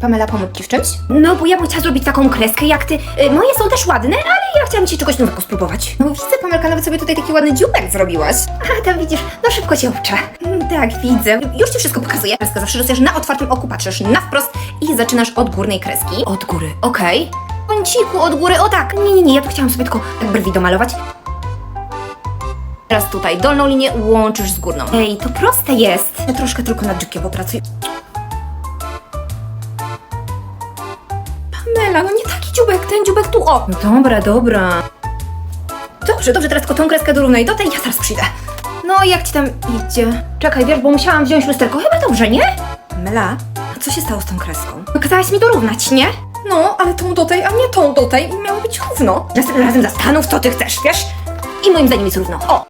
Pamela, pomóc ci w czymś? No, bo ja bym chciała zrobić taką kreskę jak ty. Y, moje są też ładne, ale ja chciałam ci czegoś nowego spróbować. No widzę, Pamelka, nawet sobie tutaj taki ładny dziubek zrobiłaś. A, tam widzisz, no szybko cię uczę. Mm, Tak, widzę. Już ci wszystko pokazuję. Kreskę zawsze rysujesz na otwartym oku, patrzysz na wprost i zaczynasz od górnej kreski. Od góry, okej. Kąciku, od góry, o tak. Nie, nie, nie, ja tu chciałam sobie tylko tak brwi domalować. Teraz tutaj dolną linię łączysz z górną. Ej, to proste jest. Ja troszkę tylko nad dzióbkiem popracuję. Pamela, no nie taki dziubek, ten dziubek tu, o! No dobra, dobra. Dobrze, dobrze, teraz tylko tą kreskę dorównaj do tej, ja zaraz przyjdę. No jak ci tam idzie? Czekaj, wiesz, bo musiałam wziąć lusterko, chyba dobrze, nie? Pamela, a co się stało z tą kreską? No kazałaś mi dorównać, nie? No, ale tą do tej, a nie tą do tej i miało być równo. Następnym razem zastanów, co ty chcesz, wiesz? I moim zdaniem jest równo. O!